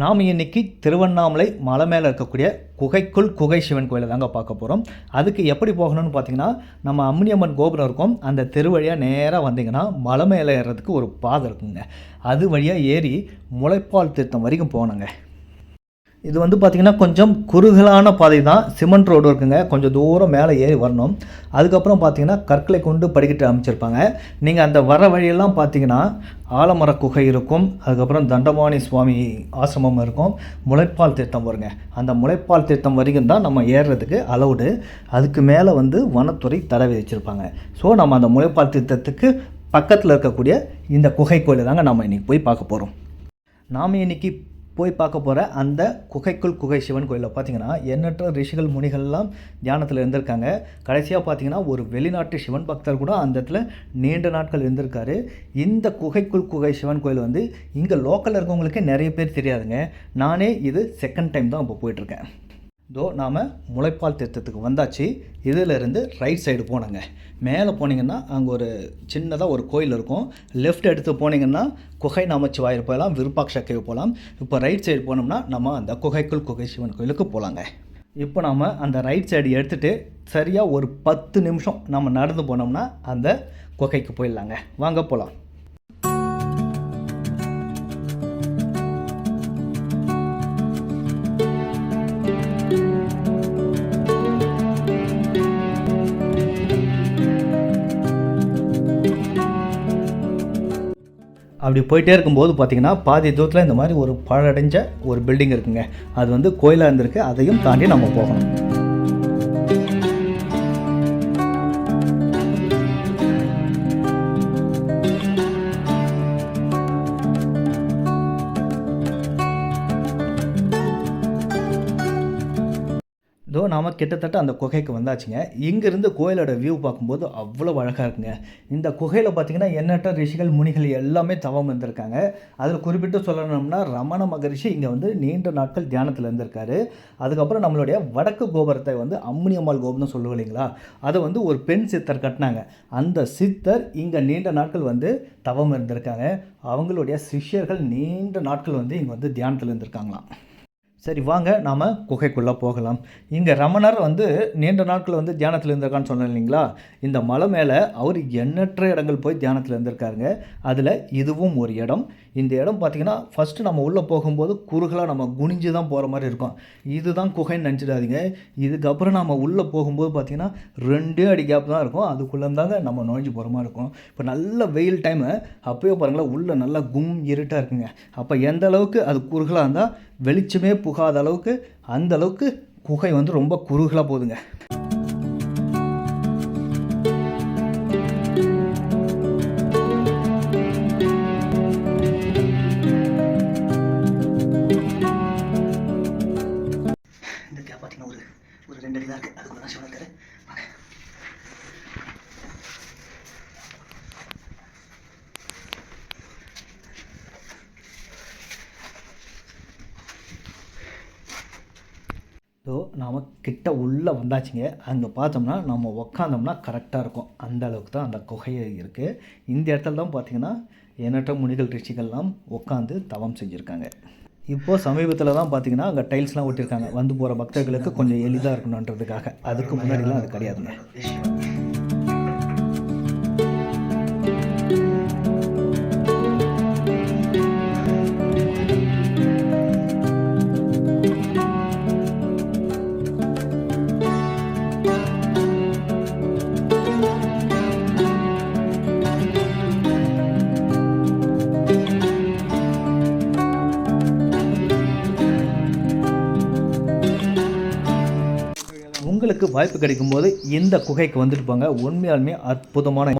நாம் இன்னைக்கு திருவண்ணாமலை மலை மேலே இருக்கக்கூடிய குகைக்குள் குகை சிவன் கோயிலை தாங்க பார்க்க போகிறோம் அதுக்கு எப்படி போகணும்னு பார்த்தீங்கன்னா நம்ம அம்மனியம்மன் கோபுரம் இருக்கும். அந்த தெரு வழியாக நேராக வந்தீங்கன்னா மலை மேலே ஏறுறதுக்கு ஒரு பாதை இருக்குங்க. அது வழியாக ஏறி முளைப்பால் திருத்தம் வரைக்கும் போகணுங்க. இது வந்து பார்த்திங்கன்னா கொஞ்சம் குறுகலான பாதை தான் சிமெண்ட் ரோடு இருக்குங்க. கொஞ்சம் தூரம் மேலே ஏறி வரணும். அதுக்கப்புறம் பார்த்திங்கன்னா கற்களை கொண்டு படிக்கட்டு அமைச்சிருப்பாங்க. நீங்கள் அந்த வர வழியெல்லாம் பார்த்தீங்கன்னா ஆலமர குகை இருக்கும். அதுக்கப்புறம் தண்டபாணி சுவாமி ஆசிரமம் இருக்கும். முளைப்பால் திட்டம் வருங்க. அந்த முளைப்பால் திட்டம் வரைக்கும் தான் நம்ம ஏறுறதுக்கு அலௌடு அதுக்கு மேலே வந்து வனத்துறை தடை விதிச்சிருப்பாங்க. ஸோ நம்ம அந்த முளைப்பால் திட்டத்துக்கு பக்கத்தில் இருக்கக்கூடிய இந்த குகை கோயிலை தாங்க நம்ம இன்றைக்கி போய் பார்க்க போகிறோம் நாம் இன்னைக்கு போய் பார்க்க போகிற அந்த குகைக்குள் குகை சிவன் கோயிலில் பார்த்தீங்கன்னா எண்ணற்ற ரிஷிகள் முனிகள்லாம் தியானத்தில் இருந்திருக்காங்க. கடைசியாக பார்த்தீங்கன்னா ஒரு வெளிநாட்டு சிவன் பக்தர் கூட அந்த இடத்துல நீண்ட நாட்கள் இருந்திருக்காரு. இந்த குகைக்குள் குகை சிவன் கோயில் வந்து இங்கே லோக்கலில் இருக்கவங்களுக்கே நிறைய பேர் தெரியாதுங்க. நானே இது செகண்ட் டைம் தான் இப்போ போயிட்டுருக்கேன் இதோ நாம் முளைப்பால் திட்டத்துக்கு வந்தாச்சு. இதிலிருந்து ரைட் சைடு போனோங்க. மேலே போனீங்கன்னா அங்கே ஒரு சின்னதாக ஒரு கோயில் இருக்கும். லெஃப்ட் எடுத்து போனீங்கன்னா குகை நமச்சிவாயர் போகலாம் விருப்பாட்ச கேவ் போகலாம் இப்போ ரைட் சைடு போனோம்னா நம்ம அந்த குகைக்குள் குகை சிவன் கோயிலுக்கு போகலாங்க இப்போ நாம் அந்த ரைட் சைடு எடுத்துகிட்டு சரியாக ஒரு பத்து நிமிஷம் நம்ம நடந்து போனோம்னா அந்த குகைக்கு போயிடலாங்க. வாங்க போகலாம் அப்படி போயிட்டே இருக்கும்போது பார்த்தீங்கன்னா பாதி தூரத்தில் இந்த மாதிரி ஒரு பழடைஞ்ச ஒரு பில்டிங் இருக்குங்க. அது வந்து கோயிலாக இருந்திருக்கு. அதையும் தாண்டி நம்ம போகணும். இதோ நாம் கிட்டத்தட்ட அந்த குகைக்கு வந்தாச்சுங்க. இங்கேருந்து கோயிலோட வியூ பார்க்கும்போது அவ்வளோ அழகாக இருக்குங்க. இந்த குகையில் பார்த்தீங்கன்னா எண்ணற்ற ரிஷிகள் முனிகள் எல்லாமே தவம் இருந்திருக்காங்க. அதில் குறிப்பிட்டு சொல்லணும்னா ரமண மகரிஷி இங்கே வந்து நீண்ட நாட்கள் தியானத்தில் இருந்திருக்காரு. அதுக்கப்புறம் நம்மளுடைய வடக்கு கோபுரத்தை வந்து அம்முனியம்மாள் கோபுரம் சொல்லுவோம் இல்லைங்களா? அதை வந்து ஒரு பெண் சித்தர் கட்டினாங்க. அந்த சித்தர் இங்கே நீண்ட நாட்கள் வந்து தவம் இருந்திருக்காங்க. அவங்களுடைய சிஷ்யர்கள் நீண்ட நாட்கள் வந்து இங்கே வந்து தியானத்தில் இருந்திருக்காங்களாம். சரி வாங்க நாம் குகைக்குள்ளே போகலாம். இங்கே ரமணர் வந்து நீண்ட நாட்கள் வந்து தியானத்தில் இருந்திருக்கான்னு சொன்னேன் இல்லைங்களா? இந்த மலை மேலே அவர் எண்ணற்ற இடங்கள் போய் தியானத்தில் இருந்திருக்காருங்க. அதில் இதுவும் ஒரு இடம். இந்த இடம் பார்த்திங்கன்னா ஃபஸ்ட்டு நம்ம உள்ளே போகும்போது குறுகலாக நம்ம குனிஞ்சு தான் போகிற மாதிரி இருக்கும். இதுதான் குகைன்னு நினச்சிடாதீங்க. இதுக்கப்புறம் நம்ம உள்ளே போகும்போது பார்த்திங்கன்னா ரெண்டே அடி கேப் தான் இருக்கும். அதுக்குள்ளே தாங்க நம்ம நுழைஞ்சு போகிற மாதிரி இருக்கும். இப்போ நல்ல வெயில் டைமு அப்போயே பாருங்களேன் உள்ளே நல்லா கும் இருட்டாக இருக்குங்க. அப்போ எந்த அளவுக்கு அது குறுகலாக இருந்தால் வெளிச்சமே புகாத அளவுக்கு அந்த அளவுக்கு குகை வந்து ரொம்ப குறுகலாக போகுதுங்க. இந்த பார்த்தீங்கன்னா ஒரு ஒரு ரெண்டு அடி தான் இருக்குது அதுக்குள்ளே தான் சிவன் ஸோ நாம் கிட்ட உள்ளே வந்தாச்சுங்க. அங்கே பார்த்தோம்னா நம்ம உக்காந்தோம்னா கரெக்டாக இருக்கும். அந்த அளவுக்கு தான் அந்த குகை இருக்குது இந்த இடத்துல தான் பார்த்தீங்கன்னா எண்ணற்ற முனிகள் ரிஷிகள்லாம் உட்காந்து தவம் செஞ்சுருக்காங்க. இப்போது சமீபத்தில் தான் பார்த்தீங்கன்னா அங்கே டைல்ஸ்லாம் ஒட்டியிருக்காங்க வந்து போகிற பக்தர்களுக்கு கொஞ்சம் எளிதாக இருக்கணுன்றதுக்காக. அதுக்கு முன்னாடிலாம் அது கிடையாதுங்க. உங்களுக்கு வாய்ப்பு கிடைக்கும்போது இந்த குகைக்கு வந்துட்டு போங்க. உண்மையாலுமே அற்புதமான